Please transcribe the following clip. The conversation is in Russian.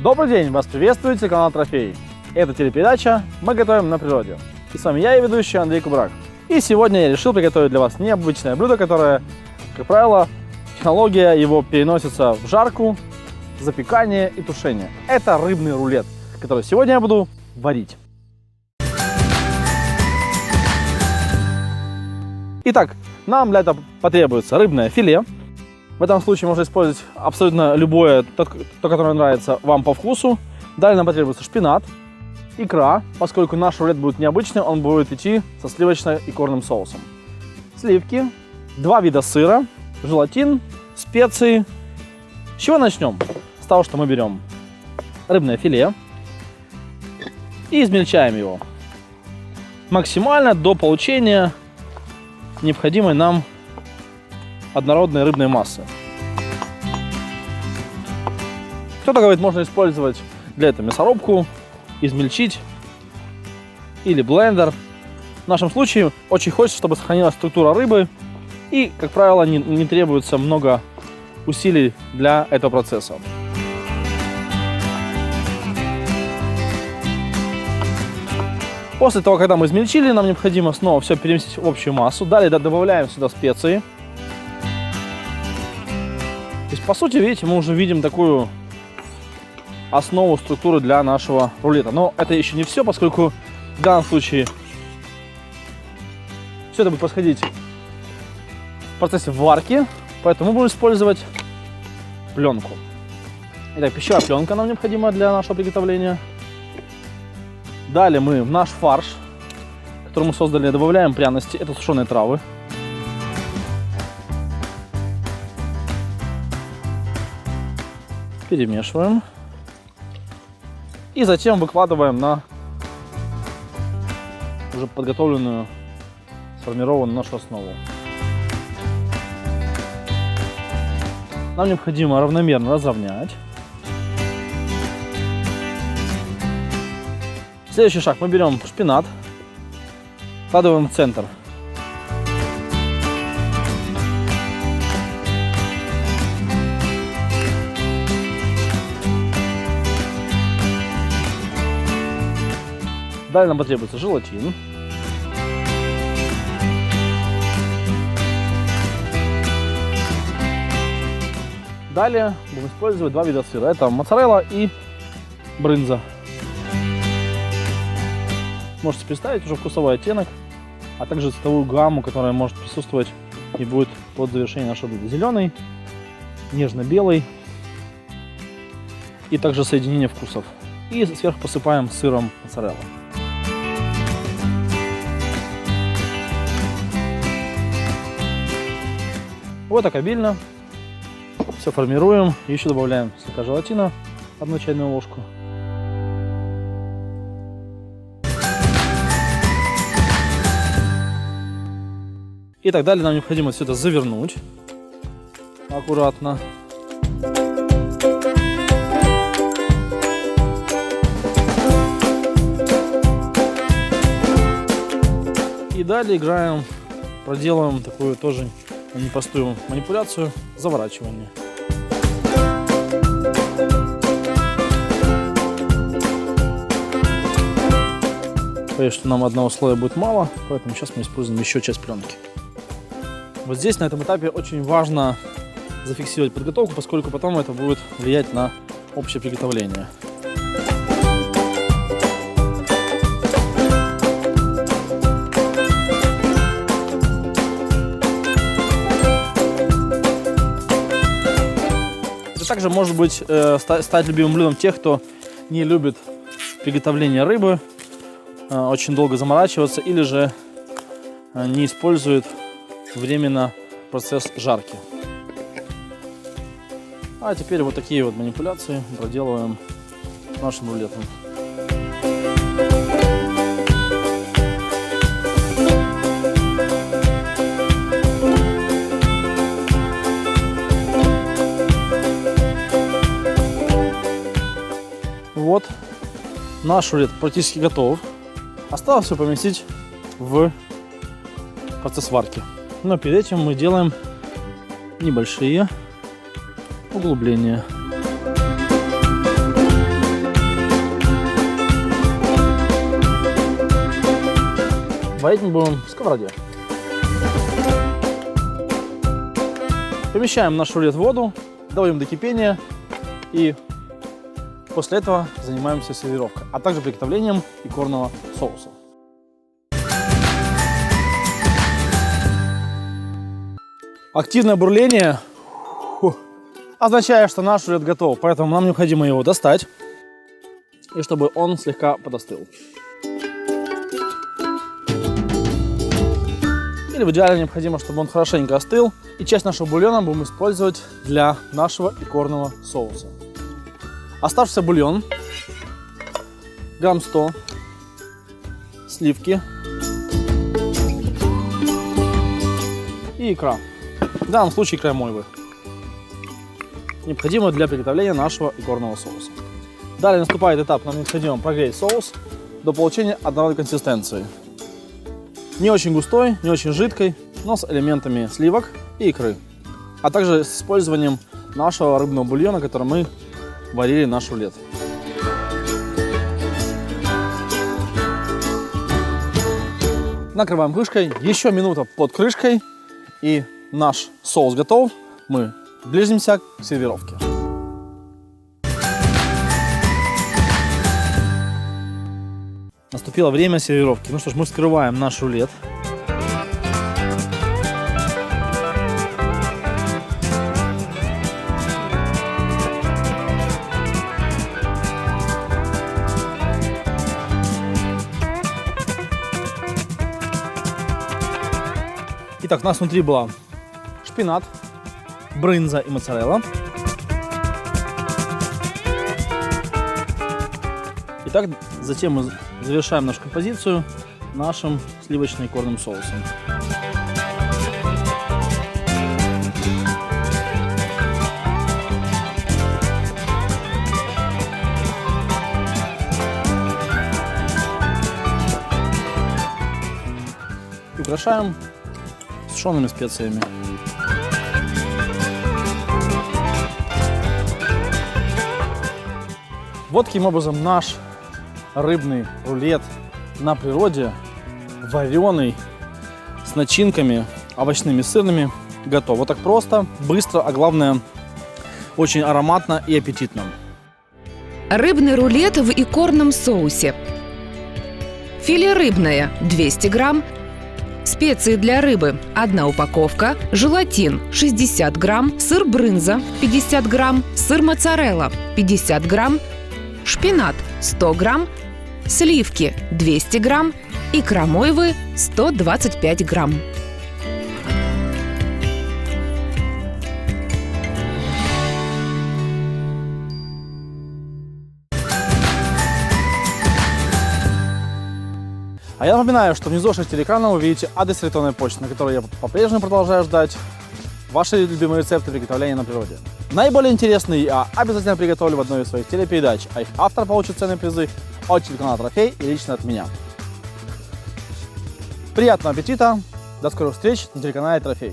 Добрый день, вас приветствует телеканал Трофей. Это телепередача «Мы готовим на природе». И с вами я и ведущий Андрей Кубрак. И сегодня я решил приготовить для вас необычное блюдо, которое, как правило, технология его переносится в жарку, запекание и тушение. Это рыбный рулет, который сегодня я буду варить. Итак, нам для этого потребуется рыбное филе. В этом случае можно использовать абсолютно любое, то, то, которое нравится вам по вкусу. Далее нам потребуется шпинат, икра, поскольку наш рулет будет необычный, он будет идти со сливочно-икорным соусом. Сливки, два вида сыра, желатин, специи. С чего начнем? С того, что мы берем рыбное филе и измельчаем его максимально до получения необходимой нам однородной рыбной массы. Кто-то говорит, можно использовать для этого мясорубку, измельчить или блендер. В нашем случае очень хочется, чтобы сохранилась структура рыбы и, как правило, не, не требуется много усилий для этого процесса. После того, когда мы измельчили, нам необходимо снова все переместить в общую массу. Далее добавляем сюда специи. По сути, видите, мы уже видим такую основу структуры для нашего рулета. Но это еще не все, поскольку в данном случае все это будет происходить в процессе варки, поэтому мы будем использовать пленку. Итак, пищевая пленка нам необходима для нашего приготовления. Далее мы в наш фарш, который мы создали, добавляем пряности. Это сушеные травы. Перемешиваем. И затем выкладываем на уже подготовленную, сформированную нашу основу. Нам необходимо равномерно разровнять. Следующий шаг. Мы берем шпинат, вкладываем в центр. Далее нам потребуется желатин. Далее будем использовать два вида сыра. Это моцарелла и брынза. Можете представить уже вкусовой оттенок, а также цветовую гамму, которая может присутствовать и будет под завершение нашего блюда. Зеленый, нежно-белый и также соединение вкусов. И сверху посыпаем сыром моцарелла. Вот так обильно. Все формируем. Еще добавляем слегка желатина, одну чайную ложку. И так далее нам необходимо все это завернуть аккуратно. И далее играем, проделываем такую тоже непростую манипуляцию заворачивания. Боюсь, что нам одного слоя будет мало, поэтому сейчас мы используем еще часть пленки. Вот здесь на этом этапе очень важно зафиксировать подготовку, поскольку потом это будет влиять на общее приготовление. Также может быть э, стать любимым блюдом тех, кто не любит приготовление рыбы, э, очень долго заморачиваться или же э, не использует временно процесс жарки. А теперь вот такие вот манипуляции проделываем нашим рулетом. Наш рулет практически готов. Осталось все поместить в процесс варки. Но перед этим мы делаем небольшие углубления. Варить мы будем в сковороде. Помещаем наш рулет в воду, доводим до кипения и после этого занимаемся сервировкой, а также приготовлением икорного соуса. Активное бурление означает, что наш рулет готов, поэтому нам необходимо его достать и чтобы он слегка подостыл. Или в идеале необходимо, чтобы он хорошенько остыл. И часть нашего бульона будем использовать для нашего икорного соуса. Оставшийся бульон, грамм 100, сливки и икра. В данном случае икра мойвы. Необходимо для приготовления нашего икорного соуса. Далее наступает этап, нам необходимо прогреть соус до получения однородной консистенции. Не очень густой, не очень жидкой, но с элементами сливок и икры. А также с использованием нашего рыбного бульона, который мы варили наш рулет. Накрываем крышкой, еще минута под крышкой, и наш соус готов. Мы ближимся к сервировке. Наступило время сервировки. Ну что ж, мы вскрываем наш рулет. Итак, у нас внутри была шпинат, брынза и моцарелла. Итак, затем мы завершаем нашу композицию нашим сливочно-икорным соусом. Украшаем сушеными специями. Вот таким образом наш рыбный рулет на природе, вареный, с начинками овощными, сырными, готов. Вот так просто, быстро, а главное, очень ароматно и аппетитно. Рыбный рулет в икорном соусе. Филе рыбное 200 грамм. Специи для рыбы – одна упаковка. Желатин – 60 грамм. Сыр брынза – 50 грамм. Сыр моцарелла – 50 грамм. Шпинат – 100 грамм. Сливки – 200 грамм. Икра мойвы – 125 грамм. Я напоминаю, что внизу вашего телеэкрана вы видите адрес электронной почты, на которой я по-прежнему продолжаю ждать ваши любимые рецепты приготовления на природе. Наиболее интересные я обязательно приготовлю в одной из своих телепередач, а их автор получит ценные призы от телеканала Трофей и лично от меня. Приятного аппетита, до скорых встреч на телеканале Трофей.